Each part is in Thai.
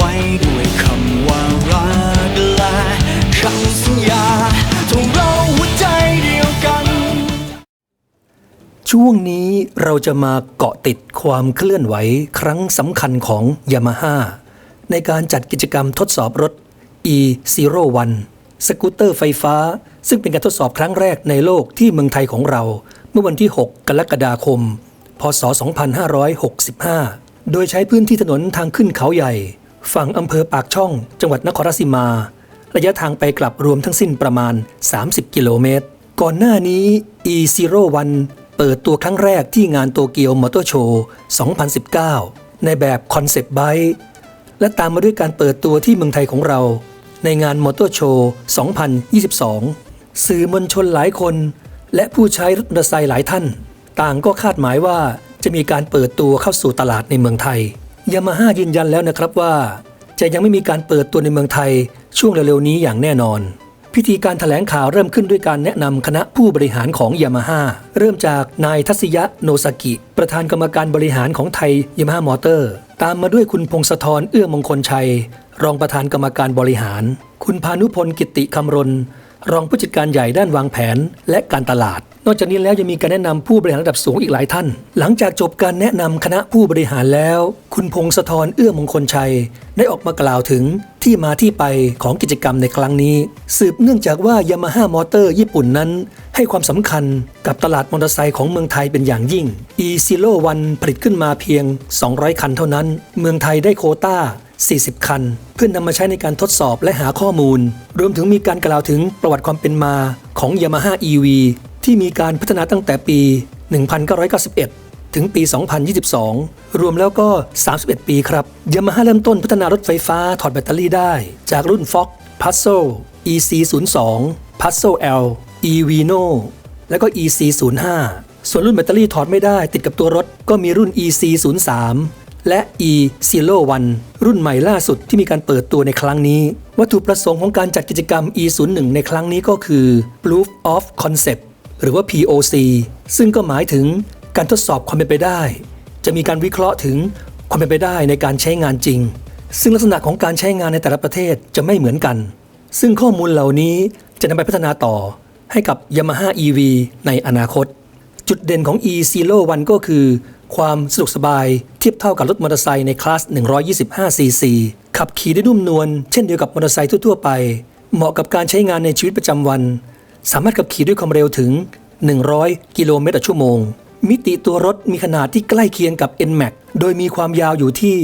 ไว้ด้วยคำว่ารักและคำสัญญาทงเราหัวใจเดียวกัน ช่วงนี้เราจะมาเกาะติดความเคลื่อนไหวครั้งสำคัญของยามาฮ่าในการจัดกิจกรรมทดสอบรถ e01 สกูตเตอร์ไฟฟ้า ซึ่งเป็นการทดสอบครั้งแรกในโลกที่เมืองไทยของเรา เมื่อวันที่ 6 กรกฎาคม พศ 2565 โดยใช้พื้นที่ถนนทางขึ้นเขาใหญ่ ฝั่งอำเภอปากช่อง จังหวัดนครราชสีมา ระยะทางไปกลับรวมทั้งสิ้นประมาณ 30 กิโลเมตร ก่อนหน้านี้ e01 เปิดตัวครั้งแรกที่งานโตเกียวมอเตอร์โชว์ 2019 ในแบบคอนเซปต์ไบค์และตามมาด้วยการเปิดตัวที่เมืองไทยของเรา ในงานมอเตอร์โชว์ 2022 สื่อมวลชนหลายคน และผู้ใช้รถมอเตอร์ไซค์หลายท่าน ต่างก็คาดหมายว่าจะมีการเปิดตัวเข้าสู่ตลาดในเมืองไทย ยามาฮ่ายืนยันแล้วนะครับว่า จะยังไม่มีการเปิดตัวในเมืองไทยช่วงเร็วๆนี้อย่างแน่นอน พิธีการถแถลงข่าวเริ่มขึ้นด้วยการแนะนำคณะผู้บริหารของยามาฮ่าเริ่มจากนายทัศยะโนซากิ ประธานกรรมการบริหารของไทยยามาฮ่ามอเตอร์ ตามมาด้วยคุณพงศธรเอื้อมงคลชัย รองประธานกรรมการบริหาร คุณพานุพลกิติคำรณรองผู้จัดการใหญ่ด้านวางแผนและการตลาด นอกจากนี้แล้วยังมีการแนะนำผู้บริหารระดับสูงอีกหลายท่าน หลังจากจบการแนะนำคณะผู้บริหารแล้ว คุณพงศธรเอื้อมงคลชัย ได้ออกมากล่าวถึงที่มาที่ไปของกิจกรรมในครั้งนี้ สืบเนื่องจากว่ายามาฮ่ามอเตอร์ญี่ปุ่นนั้น ให้ความสำคัญกับตลาดมอเตอร์ไซค์ของเมืองไทยเป็นอย่างยิ่ง e 0 1ผลิตขึ้นมาเพียง 200 คันเท่านั้น เมืองไทยได้โคต้า40 คัน เพื่อนนำมาใช้ในการทดสอบและหาข้อมูล รวมถึงมีการกล่าวถึงประวัติความเป็นมาของ Yamaha EV ที่มีการพัฒนาตั้งแต่ปี 1991 ถึงปี 2022 รวมแล้วก็ 31 ปีครับ Yamaha เริ่มต้นพัฒนารถไฟฟ้าถอดแบตเตอรี่ได้ จากรุ่น Fox Puzzle EC02 p u z z l L eVino แล้วก็ EC05 ส่วนรุ่นแบตเตอรี่ถอดไม่ได้ติดกับตัวรถก็มีรุ่น EC03 และ e 0 1 รุ่นใหม่ล่าสุดที่มีการเปิดตัวในครั้งนี้ วัตถุประสงค์ของการจัดกิจกรรม e 0 1 ในครั้งนี้ก็คือ proof of concept หรือว่า POC ซึ่งก็หมายถึงการทดสอบความเป็นไปได้ จะมีการวิเคราะห์ถึงความเป็นไปได้ในการใช้งานจริง ซึ่งลักษณะของการใช้งานในแต่ละประเทศจะไม่เหมือนกัน ซึ่งข้อมูลเหล่านี้จะนำไปพัฒนาต่อให้กับ Yamaha EV ในอนาคต จุดเด่นของ e01 ก็คือ ความสะดวกสบายเทียบเท่ากับรถมอเตอร์ไซค์ในคลาส 125cc ขับขี่ได้นุ่มนวลเช่นเดียวกับมอเตอร์ไซค์ทั่วๆไป เหมาะกับการใช้งานในชีวิตประจำวัน สามารถขับขี่ด้วยความเร็วถึง 100 กิโลเมตรต่อชั่วโมง มิติตัวรถมีขนาดที่ใกล้เคียงกับ NMAX โดยมีความยาวอยู่ที่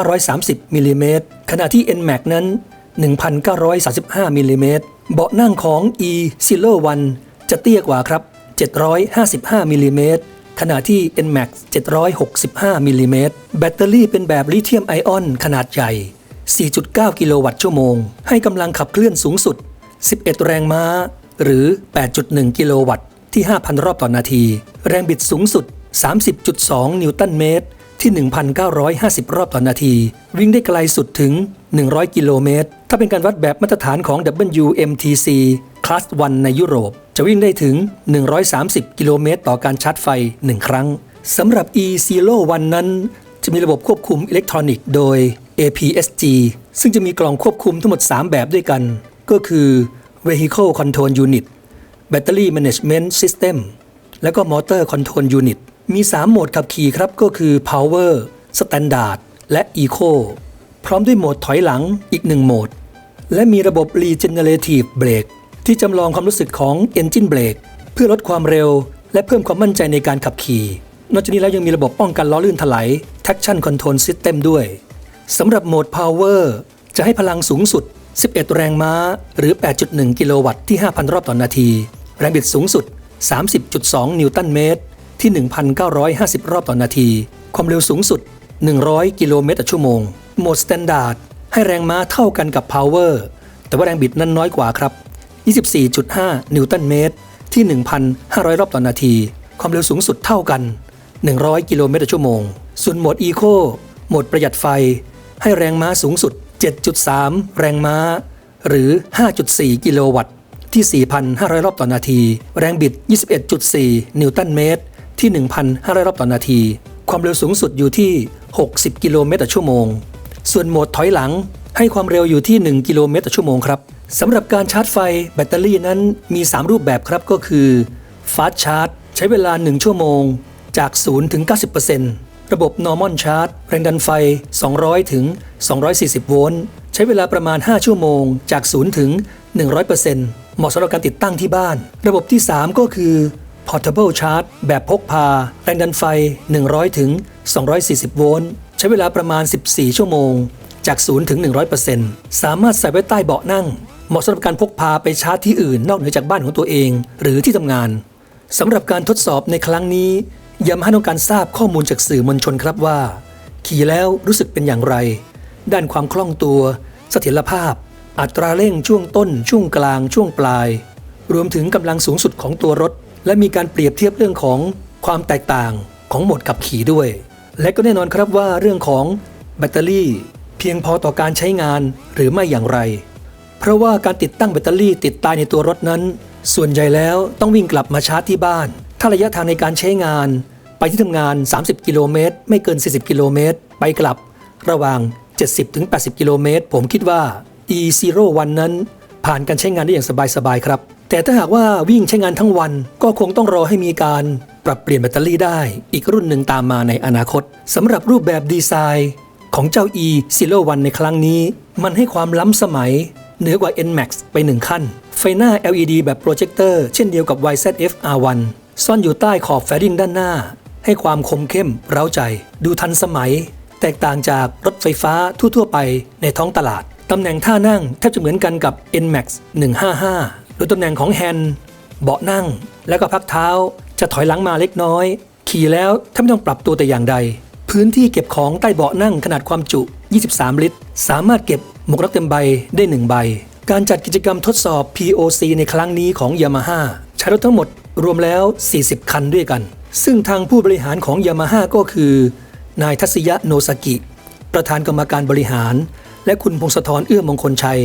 1,930มิลลิเมตรขณะที่ NMAX นั้น 1,935มิลลิเมตรเบาะนั่งของ e 0 1จะเตี้ยกว่าครับ 755มิลลิเมตรขณะที่ NMAX 765มิลลิเมตรแบตเตอรี่เป็นแบบลิเธียมไอออนขนาดใหญ่ 4.9 กิโลวัตต์ชั่วโมง ให้กำลังขับเคลื่อนสูงสุด 11 แรงม้า หรือ 8.1 กิโลวัตต์ที่ 5,000 รอบต่อนนาที แรงบิดสูงสุด 30.2 นิวตันเมตร ที่ 1,950 รอบต่อนนาที วิ่งได้ไกลสุดถึง 100 กิโลเมตร ถ้าเป็นการวัดแบบมาตรฐานของ WMTC Class 1 ในยุโรป จะวิ่งได้ถึง 130 กิโลเมตร ต่อการชาร์จไฟ 1 ครั้งสำหรับ E01 นั้นจะมีระบบควบคุมอิเล็กทรอนิกส์โดย APSG ซึ่งจะมีกล่องควบคุมทั้งหมด 3 แบบด้วยกัน ก็คือ Vehicle Control Unit Battery Management System แล้วก็ Motor Control Unit มี 3 โหมดขับขี่ครับก็คือ Power Standard และ Eco พร้อมด้วยโหมดถอยหลังอีก 1 โหมด และมีระบบ Regenerative Brake ที่จำลองความรู้สึกของ Engine Brake เพื่อลดความเร็ว และเพิ่มความมั่นใจในการขับขี่ นอกจากนี้แล้วยังมีระบบป้องกันล้อลื่นถลาย Traction Control System ด้วยสำหรับโหมด Power จะให้พลังสูงสุด 11 แรงม้าหรือ 8.1 กิโลวัตต์ที่ 5,000 รอบต่อนนาที แรงบิดสูงสุด 30.2 นิวตันเมตร ที่ 1,950 รอบต่อนนาที ความเร็วสูงสุด 100 กิโลเมตรต่อชั่วโมง โหมด Standard ให้แรงม้าเท่ากันกับ Power แต่ว่าแรงบิดนั้นน้อยกว่าครับ 24.5 นิวตันเมตร ที่ 1,500 รอบต่อนนาที ความเร็วสูงสุดเท่ากัน 100 กิโลเมตรต่อชั่วโมง ส่วนโหมด Eco โหมดประหยัดไฟ ให้แรงม้าสูงสุด 7.3 แรงม้า หรือ 5.4 กิโลวัตต์ ที่ 4,500 รอบต่อนาที แรงบิด 21.4 นิวตันเมตร ที่ 1,500 รอบต่อนาที ความเร็วสูงสุดอยู่ที่ 60 กิโลเมตรต่อชั่วโมง ส่วนโหมดถอยหลังให้ความเร็วอยู่ที่ 1 กิโลเมตรต่อชั่วโมงครับสำหรับการชาร์จไฟแบตเตอรี่นั้นมี 3 รูปแบบครับก็คือ Fast Charge ใช้เวลา 1 ชั่วโมง จาก 0 ถึง 90% ระบบ Normal Charge แรงดันไฟ 200 ถึง 240 โวลต์ ใช้เวลาประมาณ 5 ชั่วโมง จาก 0 ถึง 100%เหมาะสำหรับการติดตั้งที่บ้าน ระบบที่ 3 ก็คือ Portable Charge แบบพกพา แรงดันไฟ 100 ถึง 240 โวลต์ ใช้เวลาประมาณ 14 ชั่วโมง จาก 0 ถึง 100%สามารถใส่ไว้ใต้เบาะนั่ง เหมาะสำหรับการพกพาไปชาร์จที่อื่นนอกเหนือจากบ้านของตัวเอง หรือที่ทำงานสำหรับการทดสอบในครั้งนี้ ยามาฮ่าต้องการทราบข้อมูลจากสื่อมวลชนครับว่า ขี่แล้วรู้สึกเป็นอย่างไร ด้านความคล่องตัว เสถียรภาพ อัตราเร่งช่วงต้น ช่วงกลาง ช่วงปลาย รวมถึงกำลังสูงสุดของตัวรถ และมีการเปรียบเทียบเรื่องของความแตกต่างของโหมดขับขี่ด้วย และก็แน่นอนครับว่าเรื่องของแบตเตอรี่ เพียงพอต่อการใช้งานหรือไม่อย่างไร เพราะว่าการติดตั้งแบตเตอรี่ติดตายในตัวรถนั้น ส่วนใหญ่แล้วต้องวิ่งกลับมาชาร์จที่บ้าน ถ้าระยะทางในการใช้งาน ไปที่ทำงาน 30 กิโลเมตร ไม่เกิน 40 กิโลเมตร ไปกลับระหว่าง 70-80 กิโลเมตร ผมคิดว่า e01 นั้น ผ่านการใช้งานได้อย่างสบายๆครับ แต่ถ้าหากว่าวิ่งใช้งานทั้งวันก็คงต้องรอให้มีการปรับเปลี่ยนแบตเตอรี่ได้ อีกรุ่นหนึ่งตามมาในอนาคตสำหรับรูปแบบดีไซน์ของเจ้า e 0 1 ในครั้งนี้ มันให้ความล้ำสมัยเหนือกว่า NMAX ไปหนึ่งขั้น ไฟหน้า LED แบบโปรเจคเตอร์เช่นเดียวกับ YZF R1 ซ่อนอยู่ใต้ขอบแฟริงด้านหน้า ให้ความคมเข้มเร้าใจ ดูทันสมัย แตกต่างจากรถไฟฟ้าทั่ว ๆ ไปในท้องตลาด ตำแหน่งท่านั่งแทบจะเหมือนกันกับ NMAX 155 โดยตำแหน่งของแฮนด์เบาะนั่ง แล้วก็พักเท้า จะถอยหลังมาเล็กน้อย ขี่แล้วถ้าไม่ต้องปรับตัวแต่อย่างใด พื้นที่เก็บของใต้เบาะนั่งขนาดความจุ 23 ลิตร สามารถเก็บหมวกน็อกเต็มใบได้ 1 ใบ การจัดกิจกรรมทดสอบ POC ในครั้งนี้ของ Yamaha ใช้รถทั้งหมด รวมแล้ว 40 คันด้วยกัน ซึ่งทางผู้บริหารของ Yamaha ก็คือ นายทัศยะโนซากิ ประธานกรรมการบริหาร และคุณพงศธรเอื้อมงคลชัย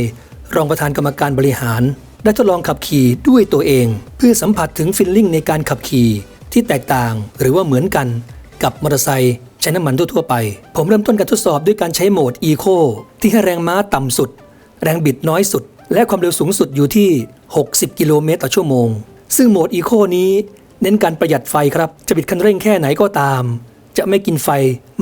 รองประธานกรรมการบริหาร ได้ทดลองขับขี่ด้วยตัวเอง เพื่อสัมผัสถึงฟิลลิ่งในการขับขี่ที่แตกต่างหรือว่าเหมือนกันกับมอเตอร์ไซค์ใช้น้ำมันทั่วไป ผมเริ่มต้นการทดสอบด้วยการใช้โหมด Eco ที่ให้แรงม้าต่ำสุด แรงบิดน้อยสุด และความเร็วสูงสุดอยู่ที่ 60 กิโลเมตรต่อชั่วโมง ซึ่งโหมด Eco นี้เน้นการประหยัดไฟครับ จะบิดคันเร่งแค่ไหนก็ตาม จะไม่กินไฟ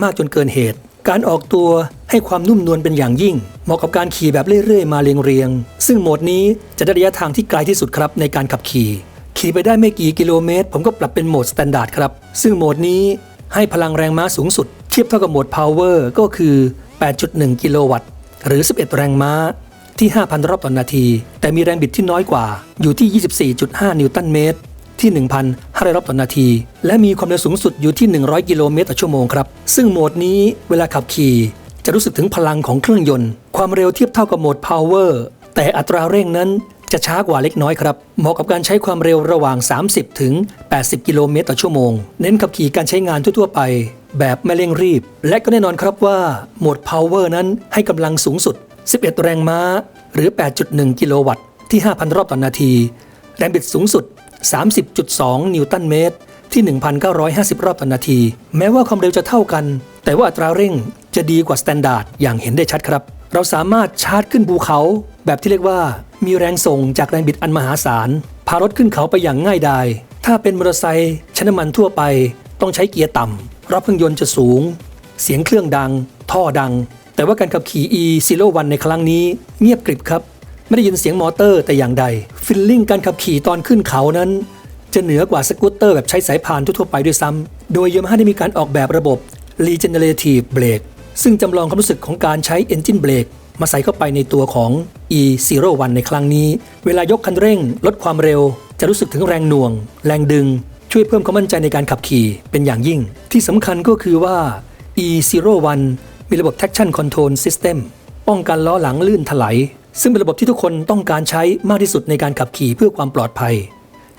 มากจนเกินเหตุ การออกตัวให้ความนุ่มนวลเป็นอย่างยิ่ง เหมาะกับการขี่แบบเรื่อยๆ มาเรียงๆ ซึ่งโหมดนี้จะได้ระยะทางที่ไกลที่สุดครับในการขับขี่ ขี่ไปได้ไม่กี่กิโลเมตร ผมก็ปรับเป็นโหมดสแตนดาร์ดครับ ซึ่งโหมดนี้ให้พลังแรงม้าสูงสุด เทียบเท่ากับโหมด Power ก็คือ 8.1 กิโลวัตต์ หรือ 11 แรงม้า ที่ 5,000 รอบต่อนนาที แต่มีแรงบิดที่น้อยกว่าอยู่ที่ 24.5 นิวตันเมตร ที่ 1,500 รอบต่อนนาที และมีความเร็วสูงสุดอยู่ที่ 100 กิโลเมตรต่อชั่วโมงครับ ซึ่งโหมดนี้เวลาขับขี่ จะรู้สึกถึงพลังของเครื่องยนต์ ความเร็วเทียบเท่ากับโหมด Power แต่อัตราเร่งนั้นจะช้ากว่าเล็กน้อยครับ เหมาะกับการใช้ความเร็วระหว่าง 30 ถึง 80 กิโลเมตรต่อชั่วโมง เน้นขับขี่การใช้งานทั่วๆไป แบบไม่เร่งรีบ และก็แน่นอนครับว่าโหมด Power นั้นให้กำลังสูงสุด 11 แรงม้าหรือ 8.1 กิโลวัตต์ที่ 5,000 รอบต่อนนาที แรงบิดสูงสุด 30.2 นิวตันเมตร ที่ 1,950 รอบต่อนนาที แม้ว่าความเร็วจะเท่ากัน แต่ว่าอัตราเร่งจะดีกว่าสแตนดาร์ดอย่างเห็นได้ชัดครับ เราสามารถชาร์จขึ้นภูเขา แบบที่เรียกว่า มีแรงส่งจากแรงบิดอันมหาศาลพารถขึ้นเขาไปอย่างง่ายดายถ้าเป็นมอเตอร์ไซค์ใช้น้ำมันทั่วไป ต้องใช้เกียร์ต่ำรอบเครื่องยนต์จะสูง เสียงเครื่องดัง ท่อดัง แต่ว่าการขับขี่ e 0 1 ในครั้งนี้เงียบกริบครับ ไม่ได้ยินเสียงมอเตอร์แต่อย่างใด ฟิลลิ่งการขับขี่ตอนขึ้นเขานั้น จะเหนือกว่าสกูตเตอร์แบบใช้สายพานทั่วไปด้วยซ้ำ โดยยามาฮ่าได้มีการออกแบบระบบ Regenerative Brake ซึ่งจำลองความรู้สึกของการใช้ Engine Brake มาใส่เข้าไปในตัวของ E01 ในครั้งนี้ เวลายกคันเร่ง ลดความเร็ว จะรู้สึกถึงแรงหน่วง แรงดึง ช่วยเพิ่มความมั่นใจในการขับขี่เป็นอย่างยิ่ง ที่สำคัญก็คือว่า E01 มีระบบ Traction Control System ป้องกันล้อหลังลื่นถลายซึ่งเป็นระบบที่ทุกคนต้องการใช้มากที่สุดในการขับขี่เพื่อความปลอดภัย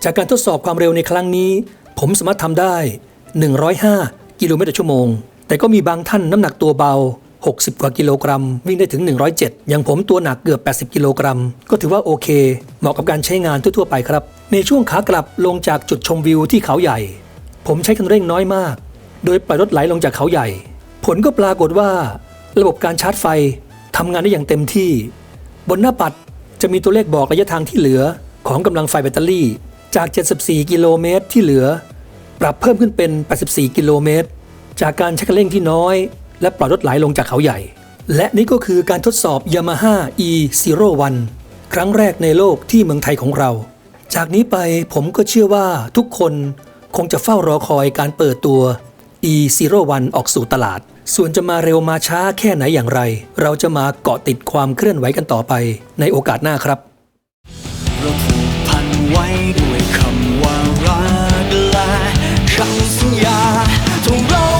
จากการทดสอบความเร็วในครั้งนี้ ผมสามารถทำได้ 105 กิโลเมตรต่อชั่วโมง แต่ก็มีบางท่านน้ำหนักตัวเบา 60 กว่ากิโลกรัม วิ่งได้ถึง 107 อย่างผมตัวหนักเกือบ 80 กิโลกรัม ก็ถือว่าโอเค เหมาะกับการใช้งานทั่วๆไปครับ ในช่วงขากลับลงจากจุดชมวิวที่เขาใหญ่ ผมใช้คันเร่งน้อยมาก โดยปล่อยรถไหลลงจากเขาใหญ่ ผลก็ปรากฏว่า ระบบการชาร์จไฟทำงานได้อย่างเต็มที่ บนหน้าปัดจะมีตัวเลขบอกระยะทางที่เหลือของกำลังไฟแบตเตอรี่ จาก 74 กิโลเมตรที่เหลือ ปรับเพิ่มขึ้นเป็น 84 กิโลเมตร จากการใช้คันเร่งที่น้อย และปล่อยรถไหลลงจากเขาใหญ่ และนี่ก็คือการทดสอบ Yamaha E01 ครั้งแรกในโลกที่เมืองไทยของเรา จากนี้ไปผมก็เชื่อว่าทุกคนคงจะเฝ้ารอคอยการเปิดตัว E01 ออกสู่ตลาด ส่วนจะมาเร็วมาช้าแค่ไหนอย่างไร เราจะมาเกาะติดความเคลื่อนไหวกันต่อไปในโอกาสหน้าครับเราผูกพันไว้ด้วยคำว่ารักและคำสัญญาทงเรา